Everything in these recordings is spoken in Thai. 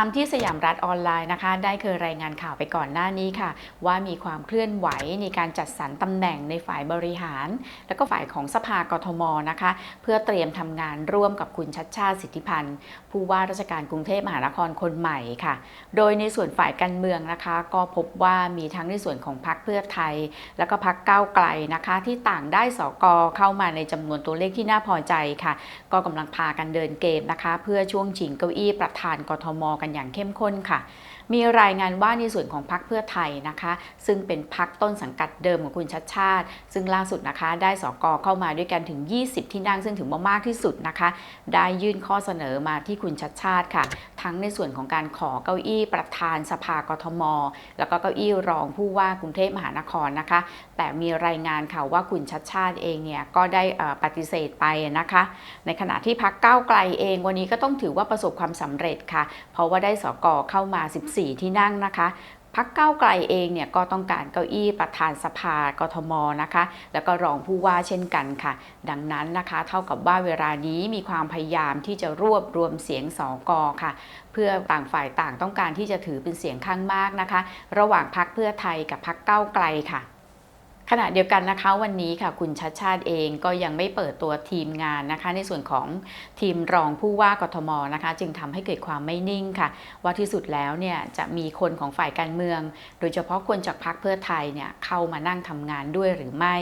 ามที่สยามรัฐออนไลน์นะคะ ได้เคยรายงานข่าวไปก่อนหน้านี้ค่ะ ว่ามีความเคลื่อนไหวในการจัดสรรตำแหน่งในฝ่ายบริหาร และก็ฝ่ายของสภากทมนะคะ เพื่อเตรียมทำงานร่วมกับคุณชัดชาติสิทธิพันธ์ ผู้ว่าราชการกรุงเทพมหานครคนใหม่ค่ะ โดยในส่วนฝ่ายการเมืองนะคะ ก็พบว่ามีทั้งในส่วนของพรรคเพื่อไทย แล้วก็พรรคก้าวไกลนะคะ ที่ต่างได้สกเข้ามาในจำนวนตัวเลขที่น่าพอใจค่ะ ก็กำลังพากันเดินเกมนะคะ เพื่อช่วงชิงเก้าอี้ประธานกทมกันอย่างเข้มข้นค่ะ มีรายงานว่าในส่วนของพรรคเพื่อไทยนะคะ ซึ่งเป็นพรรคต้นสังกัดเดิมของคุณชัดชาติ ซึ่งล่าสุดนะคะ ได้สกเข้ามาด้วยกันถึง 20 ที่นั่งซึ่งถือว่ามากที่สุดนะคะ ได้ยื่นข้อเสนอมาที่คุณชัดชาติค่ะ ทั้งในส่วนของการขอเก้าอี้ประธานสภากทม แล้วก็เก้าอี้รองผู้ว่ากรุงเทพมหานครนะคะ แต่มีรายงานข่าวว่าคุณชัดชาติเองเนี่ยก็ได้ปฏิเสธไปนะคะ ในขณะที่พักก้าวไกลเองวันนี้ก็ต้องถือว่าประสบความสำเร็จค่ะ เพราะว่าได้สกเข้ามา 14 ที่นั่งนะคะ พักก้าวไกลเองเนี่ยก็ต้องการเก้าอี้ประธานสภากทมนะคะ แล้วก็รองผู้ว่าเช่นกันค่ะ ดังนั้นนะคะ เท่ากับว่าเวลานี้มีความพยายามที่จะรวบรวมเสียงสอกอค่ะ เพื่อต่างฝ่ายต่างต้องการที่จะถือเป็นเสียงข้างมากนะคะ ระหว่างพักเพื่อไทยกับพักเก้าไกลค่ะ ขณะเดียวกันนะคะวันนี้ค่ะคุณชัดชาติเองก็ยังไม่เปิดตัวทีมงานนะคะ ในส่วนของทีมรองผู้ว่ากทมนะคะ จึงทำให้เกิดความไม่นิ่งค่ะ ว่าที่สุดแล้วเนี่ยจะมีคนของฝ่ายการเมือง โดยเฉพาะคนจากพรรคเพื่อไทยเนี่ยเข้ามานั่งทำงานด้วยหรือไม่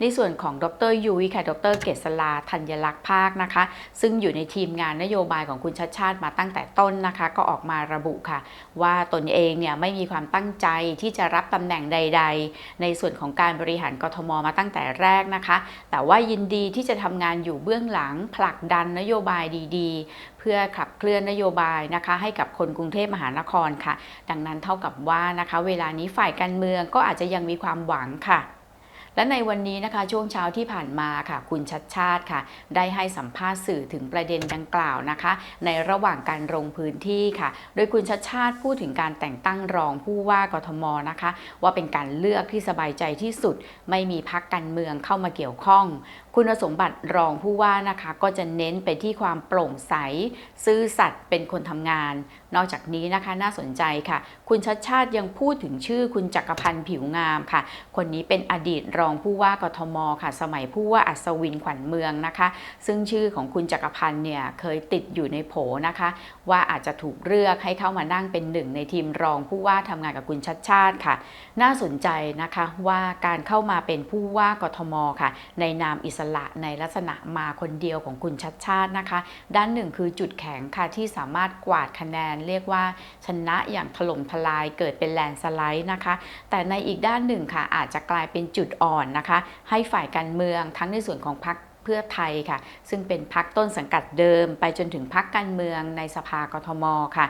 ในส่วนของดรยุ้ยค่ะดรเกษลาธัญลักษณ์ภาคนะคะ ซึ่งอยู่ในทีมงานนโยบายของคุณชัดชาติมาตั้งแต่ต้นนะคะ ก็ออกมาระบุค่ะ ว่าตนเองเนี่ยไม่มีความตั้งใจที่จะรับตำแหน่งใด ๆ ในส่วนของการบริหารกทมมาตั้งแต่แรกนะคะ แต่ว่ายินดีที่จะทำงานอยู่เบื้องหลังผลักดันนโยบายดีๆ เพื่อขับเคลื่อนนโยบายนะคะ ให้กับคนกรุงเทพมหานครค่ะ ดังนั้นเท่ากับว่านะคะ เวลานี้ฝ่ายการเมืองก็อาจจะยังมีความหวังค่ะ และในวันนี้นะคะช่วงเช้าที่ผ่านมาค่ะ คุณชัดชาติค่ะ ได้ให้สัมภาษณ์สื่อถึงประเด็นดังกล่าวนะคะ ในระหว่างการลงพื้นที่ค่ะ โดยคุณชัดชาติพูดถึงการแต่งตั้งรองผู้ว่ากทมนะคะ ว่าเป็นการเลือกที่สบายใจที่สุด ไม่มีพักการเมืองเข้ามาเกี่ยวข้อง คุณสมบัติรองผู้ว่านะคะก็จะเน้นไปที่ความโปร่งใส ซื่อสัตย์เป็นคนทำงาน นอกจากนี้นะคะน่าสนใจค่ะ คุณชัดชาติยังพูดถึงชื่อคุณจักรพันธ์ผิวงามค่ะ คนนี้เป็นอดีตรองผู้ว่ากทมค่ะ สมัยผู้ว่าอัศวินขวัญเมืองนะคะ ซึ่งชื่อของคุณจักรพันธ์เนี่ยเคยติดอยู่ในโผนะคะ ว่าอาจจะถูกเลือกให้เข้ามานั่งเป็นหนึ่งในทีมรองผู้ว่าทำงานกับคุณชัดชาติค่ะ น่าสนใจนะคะว่าการเข้ามาเป็นผู้ว่ากทมค่ะ ในนามอิสระในลักษณะมาคนเดียวของคุณชัดชาตินะคะ ด้านหนึ่งคือจุดแข็งค่ะที่สามารถกวาดคะแนนเรียกว่าชนะอย่างถล่มทลายเกิดเป็นแลนด์สไลด์นะคะ แต่ในอีกด้านหนึ่งค่ะอาจจะกลายเป็นจุดอ่อนนะคะ ให้ฝ่ายการเมืองทั้งในส่วนของพรรคเพื่อไทยค่ะ ซึ่งเป็นพรรคต้นสังกัดเดิม ไปจนถึงพรรคการเมืองในสภากทมค่ะ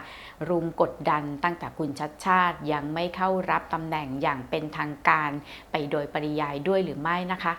รุมกดดันตั้งแต่คุณชัดชาติยังไม่เข้ารับตำแหน่งอย่างเป็นทางการ ไปโดยปริยายด้วยหรือไม่นะคะ